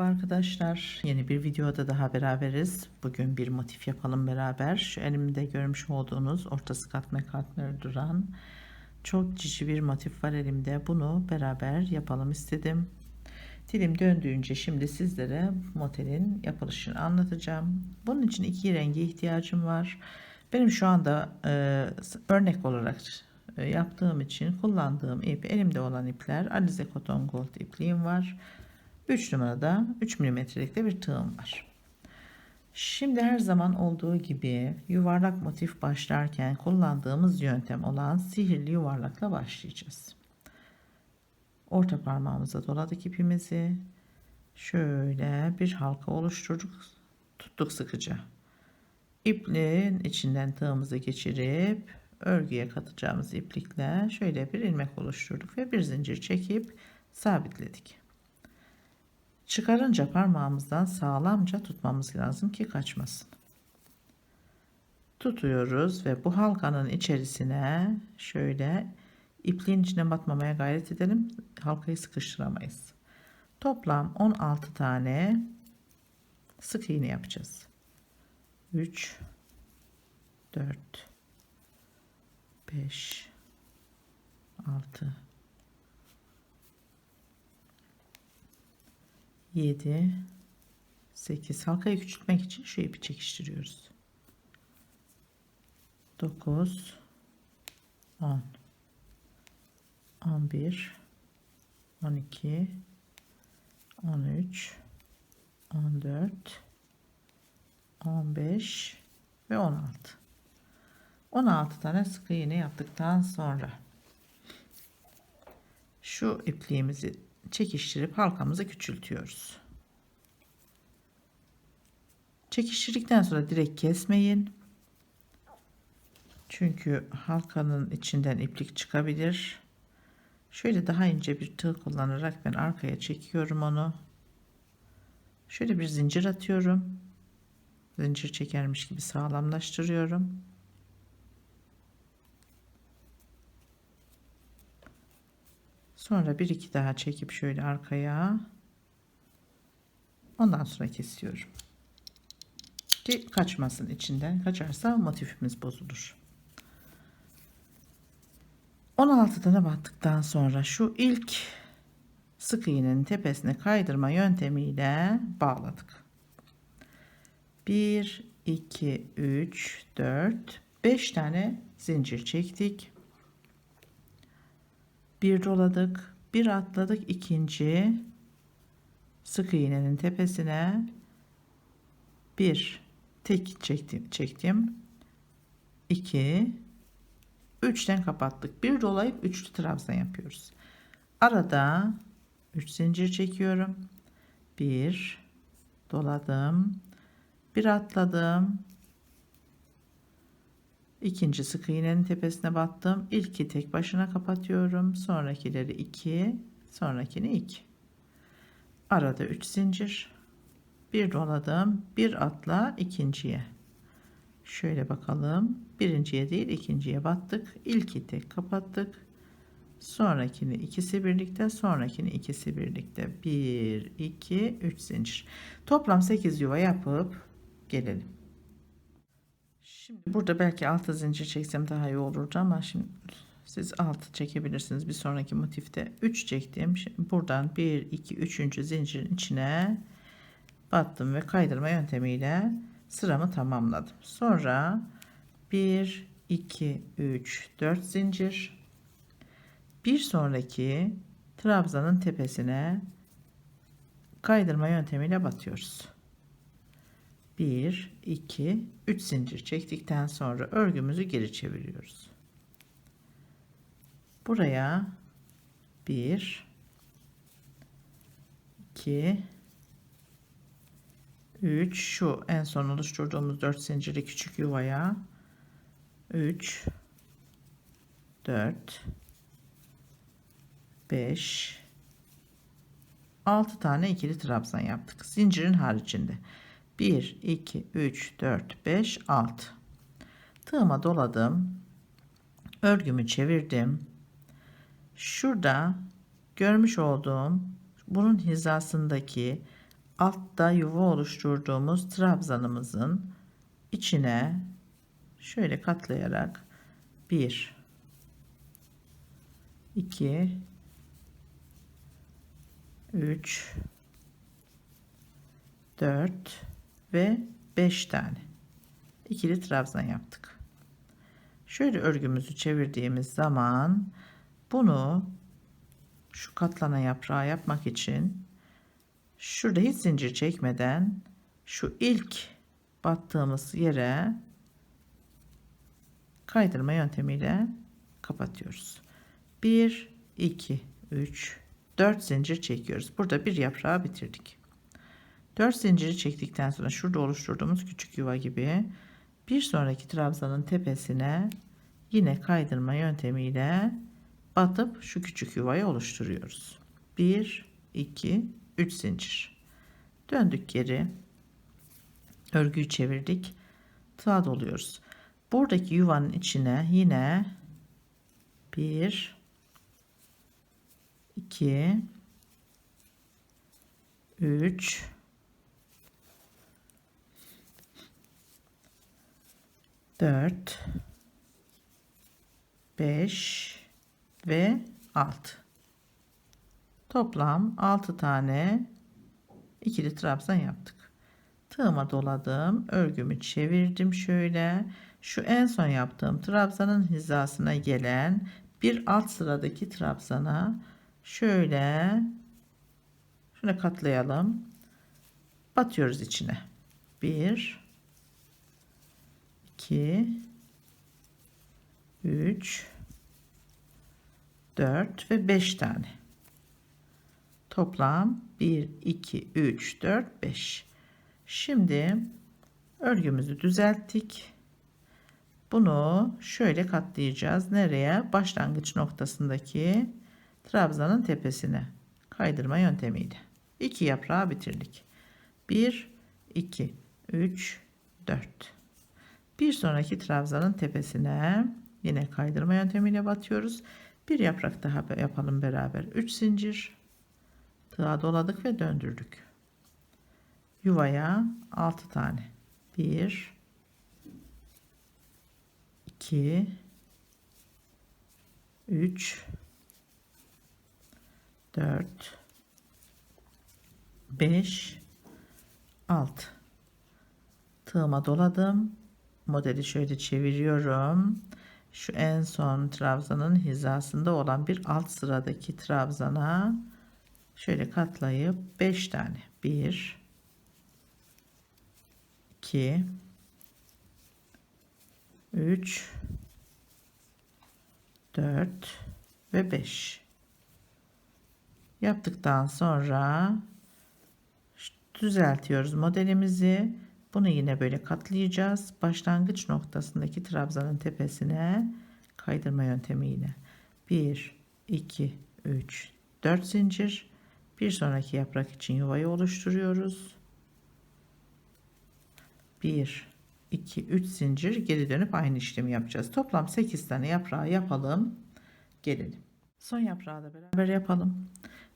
Merhaba arkadaşlar. Yeni bir videoda daha beraberiz. Bugün bir motif yapalım beraber. Şu elimde görmüş olduğunuz ortası katmer katmer duran çok cici bir motif var elimde. Bunu beraber yapalım istedim. Dilim döndüğünce şimdi sizlere motelin yapılışını anlatacağım. Bunun için iki rengi ihtiyacım var. Benim şu anda e, örnek olarak e, yaptığım için kullandığım ip elimde olan ipler Alize Cotton Gold ipliğim var. 3 numarada 3 milimetrelik de bir tığım var. Şimdi her zaman olduğu gibi yuvarlak motif başlarken kullandığımız yöntem olan sihirli yuvarlakla başlayacağız. Orta parmağımıza doladık ipimizi. Şöyle bir halka oluşturduk. Tuttuk sıkıca. İpliğin içinden tığımızı geçirip örgüye katacağımız iplikle şöyle bir ilmek oluşturduk ve bir zincir çekip sabitledik. Çıkarınca parmağımızdan sağlamca tutmamız lazım ki kaçmasın. Tutuyoruz ve bu halkanın içerisine şöyle ipliğin içine batmamaya gayret edelim. Halkayı sıkıştıramayız. Toplam 16 tane sık iğne yapacağız. 3 4 5 6 7 8 halkayı küçültmek için şu ipi çekiştiriyoruz. 9 10 11 12 13 14 15 ve 16 16 tane sık iğne yaptıktan sonra şu ipliğimizi çekiştirip halkamızı küçültüyoruz. Çekiştirdikten sonra direkt kesmeyin. Çünkü halkanın içinden iplik çıkabilir. Şöyle daha ince bir tığ kullanarak ben arkaya çekiyorum onu. Şöyle bir zincir atıyorum. Zincir çekermiş gibi sağlamlaştırıyorum. Sonra bir iki daha çekip şöyle arkaya. Ondan sonra kesiyorum. Ki kaçmasın içinden. Kaçarsa motifimiz bozulur. 16 tane battıktan sonra şu ilk sık iğnenin tepesine kaydırma yöntemiyle bağladık. 1 2 3 4 5 tane zincir çektik bir doladık bir atladık ikinci sık iğnenin tepesine. Bir tek çektim çektim. 2 3'ten kapattık. Bir dolayıp üçlü trabzan yapıyoruz. Arada 3 zincir çekiyorum. Bir doladım. Bir atladım ikinci sık iğnenin tepesine battım. İlki tek başına kapatıyorum. Sonrakileri 2, sonrakini 2. Arada 3 zincir. Bir doladım. Bir atla ikinciye. Şöyle bakalım. Birinciye değil ikinciye battık. İlki tek kapattık. Sonrakini ikisi birlikte, sonrakini ikisi birlikte. 1, 2, 3 zincir. Toplam 8 yuva yapıp gelelim. Şimdi burada belki altı zincir çeksem daha iyi olurdu ama şimdi siz altı çekebilirsiniz. Bir sonraki motifte 3 çektim. Şimdi buradan 1, 2, 3. zincirin içine battım ve kaydırma yöntemiyle sıramı tamamladım. Sonra 1, 2, 3, 4 zincir. Bir sonraki trabzanın tepesine kaydırma yöntemiyle batıyoruz. 1 2 3 zincir çektikten sonra örgümüzü geri çeviriyoruz. Buraya 1 2 3 şu en son oluşturduğumuz 4 zincirli küçük yuvaya 3 4 5 6 tane ikili trabzan yaptık. Zincirin haricinde 1 2 3 4 5 6 tığıma doladım örgümü çevirdim. Şurada görmüş olduğum bunun hizasındaki altta yuva oluşturduğumuz trabzanımızın içine şöyle katlayarak 1 2 3 4 ve 5 tane ikili trabzan yaptık. Şöyle örgümüzü çevirdiğimiz zaman bunu şu katlana yaprağı yapmak için şurada hiç zincir çekmeden şu ilk battığımız yere kaydırma yöntemiyle kapatıyoruz. 1 2 3 4 zincir çekiyoruz. Burada bir yaprağı bitirdik. 4 zinciri çektikten sonra şurada oluşturduğumuz küçük yuva gibi bir sonraki trabzanın tepesine yine kaydırma yöntemiyle batıp şu küçük yuvayı oluşturuyoruz. 1 2 3 zincir. Döndük geri. Örgüyü çevirdik. Tığa doluyoruz. Buradaki yuvanın içine yine 1 2 3 4 5 ve 6 toplam 6 tane ikili trabzan yaptık. Tığıma doladım örgümü çevirdim şöyle. Şu en son yaptığım trabzanın hizasına gelen bir alt sıradaki trabzana şöyle şuna katlayalım. Batıyoruz içine. 1 2 3 4 ve 5 tane. Toplam 1 2 3 4 5 şimdi örgümüzü düzelttik. Bunu şöyle katlayacağız. Nereye? Başlangıç noktasındaki trabzanın tepesine. Kaydırma yöntemiyle iki yaprağı bitirdik. 1 2 3 4 bir sonraki trabzanın tepesine yine kaydırma yöntemiyle batıyoruz. Bir yaprak daha yapalım beraber. 3 zincir. Tığa doladık ve döndürdük. Yuvaya 6 tane. 1 2 3 4 5 6 tığıma doladım modeli şöyle çeviriyorum. Şu en son trabzanın hizasında olan bir alt sıradaki trabzana şöyle katlayıp 5 tane. 1 2 3 4 ve 5 yaptıktan sonra düzeltiyoruz modelimizi bunu yine böyle katlayacağız. Başlangıç noktasındaki trabzanın tepesine kaydırma yöntemiyle 1, 2, 3, 4 zincir. Bir sonraki yaprak için yuvayı oluşturuyoruz. 1, 2, 3 zincir geri dönüp aynı işlemi yapacağız. Toplam 8 tane yaprağı yapalım. Gelelim. Son yaprağı da beraber yapalım.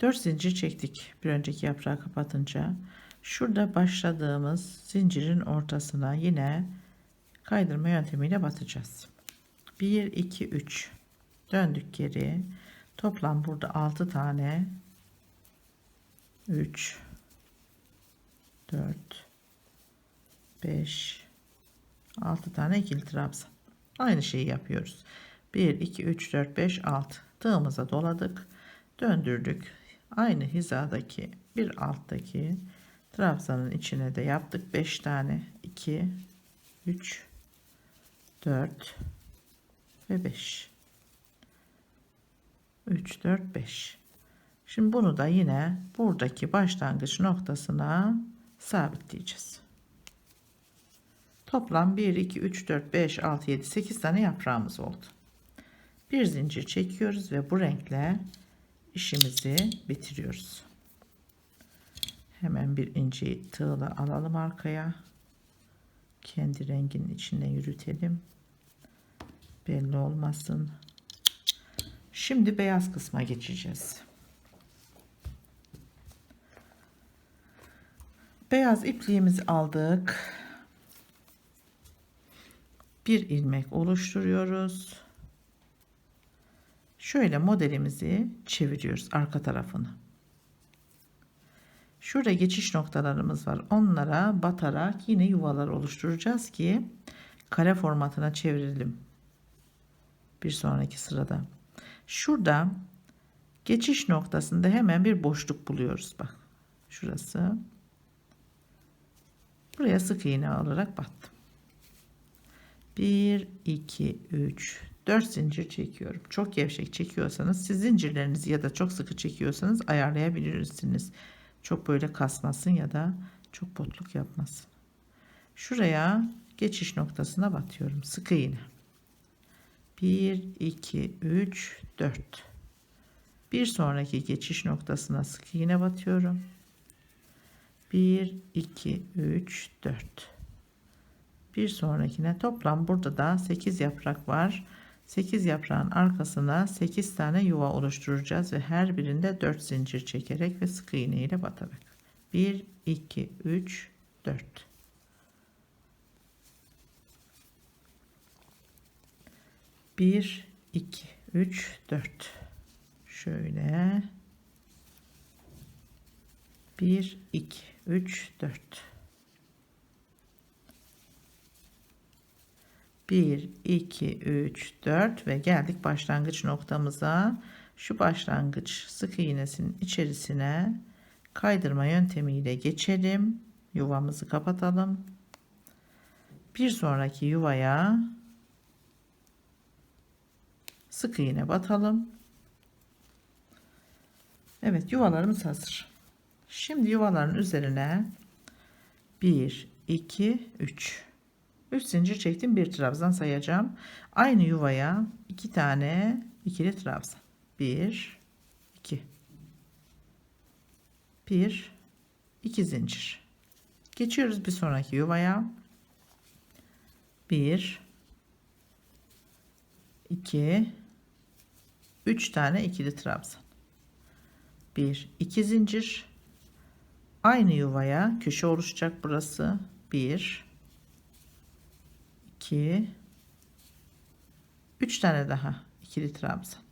4 zincir çektik bir önceki yaprağı kapatınca. Şurada başladığımız zincirin ortasına yine kaydırma yöntemiyle batacağız. 1 2 3 döndük geri. Toplam burada 6 tane 3 4 5 6 tane ikili trabzan. Aynı şeyi yapıyoruz. 1 2 3 4 5 6 tığımıza doladık. Döndürdük. Aynı hizadaki bir alttaki Trabzanın içine de yaptık 5 tane 2 3 4 ve 5 3 4 5 Şimdi bunu da yine buradaki başlangıç noktasına sabitleyeceğiz. Toplam 1 2 3 4 5 6 7 8 tane yaprağımız oldu. Bir zincir çekiyoruz ve bu renkle işimizi bitiriyoruz. Hemen bir ince tığla alalım arkaya. Kendi renginin içine yürütelim. Belli olmasın. Şimdi beyaz kısma geçeceğiz. Beyaz ipliğimizi aldık. Bir ilmek oluşturuyoruz. Şöyle modelimizi çeviriyoruz arka tarafını. Şurada geçiş noktalarımız var. Onlara batarak yine yuvalar oluşturacağız ki kare formatına çevirelim. Bir sonraki sırada. Şurada geçiş noktasında hemen bir boşluk buluyoruz. Bak şurası. Buraya sık iğne alarak battım. 1, 2, 3, 4 zincir çekiyorum. Çok gevşek çekiyorsanız siz zincirlerinizi ya da çok sıkı çekiyorsanız ayarlayabilirsiniz. Çok böyle kasmasın ya da çok botluk yapmasın. Şuraya geçiş noktasına batıyorum. Sık iğne. 1, 2, 3, 4. Bir sonraki geçiş noktasına sık iğne batıyorum. 1, 2, 3, 4. Bir sonrakine toplam burada da 8 yaprak var. 8 yaprağın arkasına 8 tane yuva oluşturacağız ve her birinde 4 zincir çekerek ve sık iğne ile batarak. 1, 2, 3, 4. Bir, iki, üç, dört. Şöyle. Bir, iki, üç, dört. 1 2 3 4 ve geldik başlangıç noktamıza. Şu başlangıç sık iğnesinin içerisine kaydırma yöntemiyle geçelim. Yuvamızı kapatalım. Bir sonraki yuvaya sık iğne batalım. Evet yuvalarımız hazır. Şimdi yuvaların üzerine 1 2 3 3 zincir çektim bir trabzan sayacağım. Aynı yuvaya iki tane ikili trabzan. 1 2 1 2 zincir. Geçiyoruz bir sonraki yuvaya. 1 2 3 tane ikili trabzan. 1 2 zincir. Aynı yuvaya köşe oluşacak burası. 1 2 3 tane daha ikili trabzan.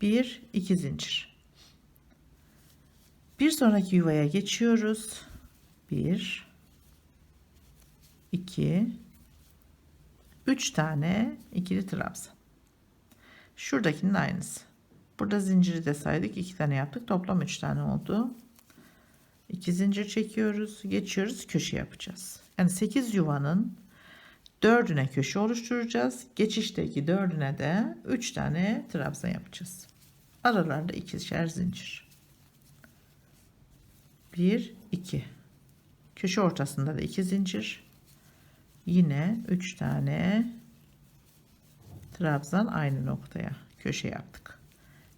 1 2 zincir. Bir sonraki yuvaya geçiyoruz. 1 2 3 tane ikili trabzan. Şuradakinin aynısı. Burada zinciri de saydık 2 tane yaptık. Toplam 3 tane oldu. 2 zincir çekiyoruz geçiyoruz köşe yapacağız yani 8 yuvanın dördüne köşe oluşturacağız. Geçişteki dördüne de 3 tane trabzan yapacağız. Aralarda ikişer zincir. 1 2 köşe ortasında da 2 zincir. Yine 3 tane trabzan aynı noktaya köşe yaptık.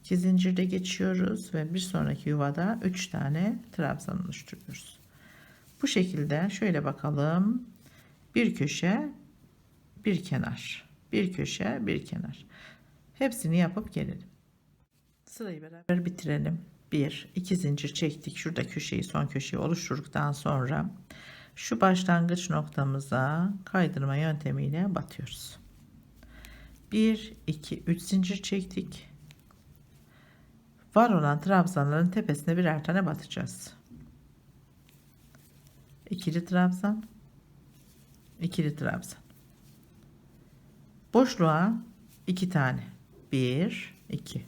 2 zincirde geçiyoruz ve bir sonraki yuvada 3 tane trabzan oluşturuyoruz. Bu şekilde şöyle bakalım. Bir köşe, bir kenar. Bir köşe, bir kenar. Hepsini yapıp gelelim. Sırayı beraber bitirelim. Bir, iki zincir çektik. Şurada köşeyi, son köşeyi oluşturduktan sonra şu başlangıç noktamıza kaydırma yöntemiyle batıyoruz. 1 2 3 zincir çektik. Var olan trabzanların tepesine birer tane batacağız ikili trabzan ikili trabzan boşluğa iki tane. Bir iki.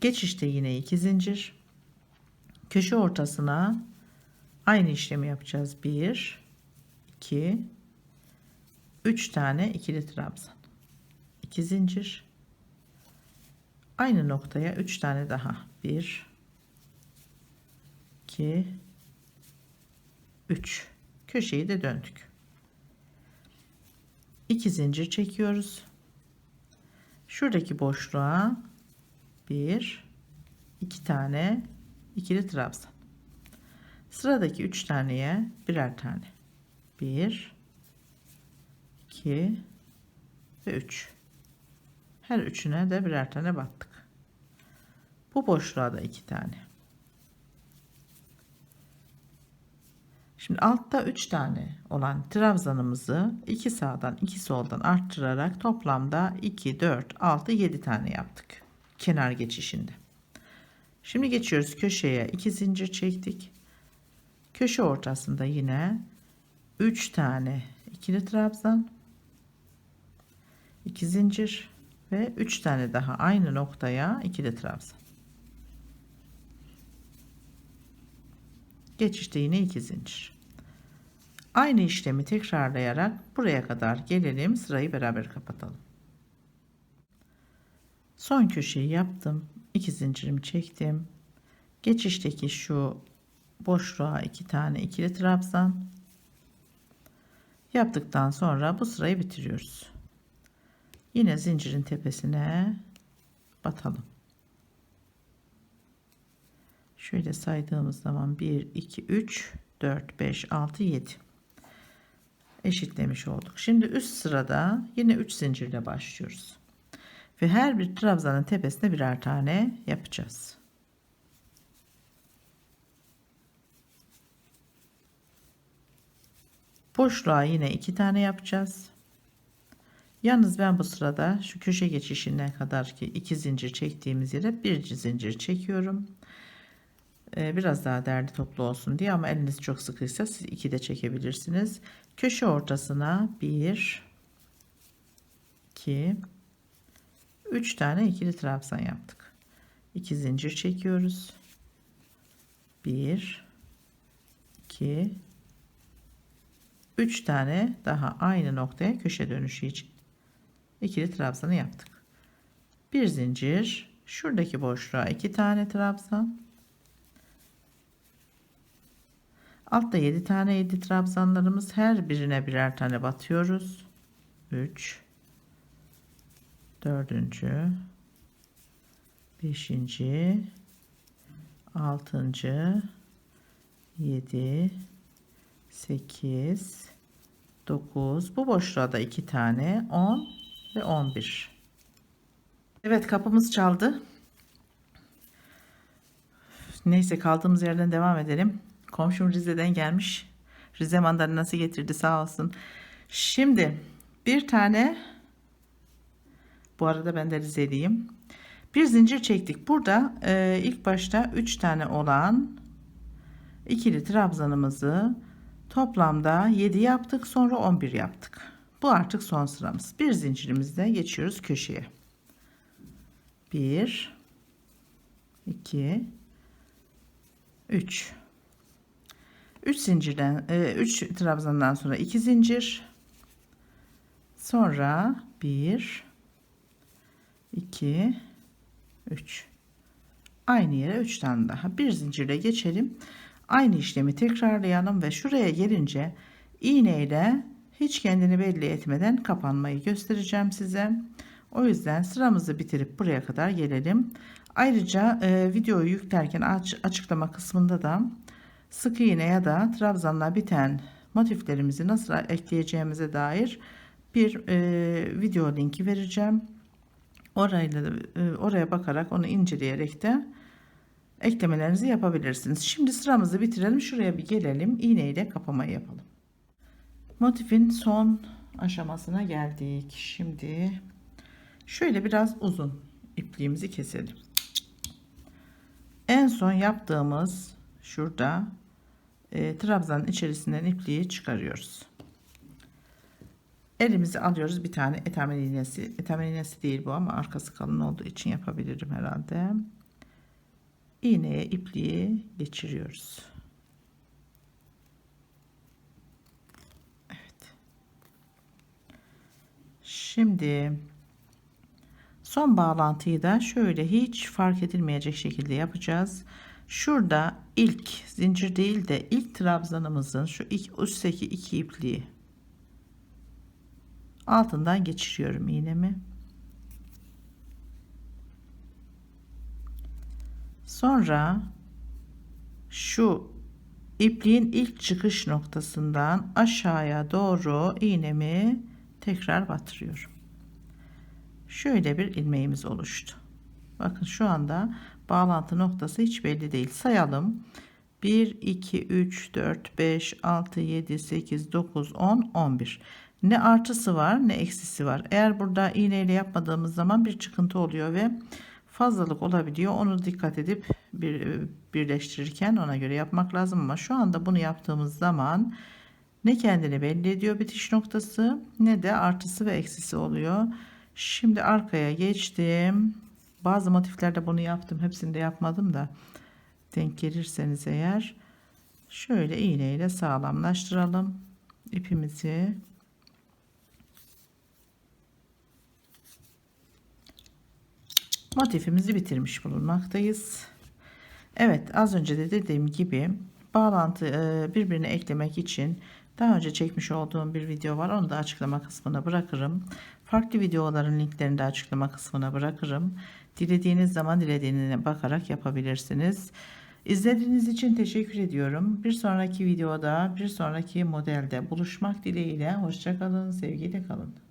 Geçişte yine iki zincir. Köşe ortasına aynı işlemi yapacağız. Bir iki. Üç tane ikili trabzan iki zincir. Aynı noktaya üç tane daha. Bir 2 3 köşeyi de döndük. 2 zincir çekiyoruz. Şuradaki boşluğa 1 2 tane ikili trabzan. Sıradaki 3 taneye birer tane. 1 2 ve 3 her üçüne de birer tane battık. Bu boşluğa da iki tane. Şimdi altta 3 tane olan trabzanımızı 2 sağdan 2 soldan arttırarak toplamda 2, 4, 6, 7 tane yaptık. Kenar geçişinde. Şimdi geçiyoruz köşeye 2 zincir çektik. Köşe ortasında yine 3 tane ikili trabzan, 2 zincir ve 3 tane daha aynı noktaya ikili trabzan. Geçişte yine 2 zincir. Aynı işlemi tekrarlayarak buraya kadar gelelim. Sırayı beraber kapatalım. Son köşeyi yaptım. 2 zincirimi çektim. Geçişteki şu boşluğa iki tane ikili trabzan yaptıktan sonra bu sırayı bitiriyoruz. Yine zincirin tepesine batalım. Şöyle saydığımız zaman 1 2 3 4 5 6 7 eşitlemiş olduk. Şimdi üst sırada yine 3 zincirle başlıyoruz. Ve her bir trabzanın tepesine birer tane yapacağız. Boşluğa yine iki tane yapacağız. Yalnız ben bu sırada şu köşe geçişine kadar ki iki zincir çektiğimiz yere bir zincir çekiyorum. Ee, biraz daha derli toplu olsun diye ama eliniz çok sıkıysa siz iki de çekebilirsiniz. Köşe ortasına bir, iki, üç tane ikili trabzan yaptık. İki zincir çekiyoruz. Bir, iki, üç tane daha aynı noktaya köşe dönüşü için ikili trabzanı yaptık. Bir zincir, şuradaki boşluğa iki tane trabzan, Altta 7 tane 7 trabzanlarımız. Her birine birer tane batıyoruz. 3 4. 5. 6. 7 8 9 bu boşluğa da 2 tane. 10 ve 11 Evet kapımız çaldı. Neyse kaldığımız yerden devam edelim Komşum Rize'den gelmiş. Rize mandalinası getirdi sağ olsun. Şimdi bir tane bu arada ben de Rizeliyim. Bir zincir çektik. Burada e, ilk başta 3 tane olan ikili trabzanımızı toplamda 7 yaptık. Sonra 11 yaptık. Bu artık son sıramız. Bir zincirimizde geçiyoruz köşeye. 1 2 3 3 zincirden 3 e, trabzandan sonra 2 zincir. Sonra 1 2 3 aynı yere 3 tane daha. Bir zincirle geçelim. Aynı işlemi tekrarlayalım ve şuraya gelince iğneyle hiç kendini belli etmeden kapanmayı göstereceğim size. O yüzden sıramızı bitirip buraya kadar gelelim. Ayrıca e, videoyu yüklerken aç, açıklama kısmında da sık iğne ya da trabzanla biten motiflerimizi nasıl ekleyeceğimize dair bir e, video linki vereceğim. Orayla e, oraya bakarak onu inceleyerek de eklemelerinizi yapabilirsiniz. Şimdi sıramızı bitirelim. Şuraya bir gelelim. İğne ile kapamayı yapalım. Motifin son aşamasına geldik. Şimdi şöyle biraz uzun ipliğimizi keselim. En son yaptığımız şurada e, trabzanın içerisinden ipliği çıkarıyoruz. Elimizi alıyoruz bir tane etamen iğnesi. Etamen iğnesi değil bu ama arkası kalın olduğu için yapabilirim herhalde. İğneye ipliği geçiriyoruz. Evet. Şimdi son bağlantıyı da şöyle hiç fark edilmeyecek şekilde yapacağız. Şurada ilk zincir değil de ilk trabzanımızın şu ilk üstteki iki ipliği altından geçiriyorum iğnemi. Sonra şu ipliğin ilk çıkış noktasından aşağıya doğru iğnemi tekrar batırıyorum. Şöyle bir ilmeğimiz oluştu. Bakın şu anda bağlantı noktası hiç belli değil. Sayalım. 1, 2, 3, 4, 5, 6, 7, 8, 9, 10, 11. Ne artısı var ne eksisi var. Eğer burada iğneyle yapmadığımız zaman bir çıkıntı oluyor ve fazlalık olabiliyor. Onu dikkat edip bir, birleştirirken ona göre yapmak lazım ama şu anda bunu yaptığımız zaman ne kendini belli ediyor bitiş noktası ne de artısı ve eksisi oluyor. Şimdi arkaya geçtim. Bazı motiflerde bunu yaptım. Hepsinde yapmadım da denk gelirseniz eğer şöyle iğneyle sağlamlaştıralım ipimizi. Motifimizi bitirmiş bulunmaktayız. Evet az önce de dediğim gibi bağlantı e, birbirine eklemek için daha önce çekmiş olduğum bir video var. Onu da açıklama kısmına bırakırım. Farklı videoların linklerini de açıklama kısmına bırakırım. Dilediğiniz zaman dilediğine bakarak yapabilirsiniz. İzlediğiniz için teşekkür ediyorum. Bir sonraki videoda, bir sonraki modelde buluşmak dileğiyle. Hoşçakalın, sevgiyle kalın.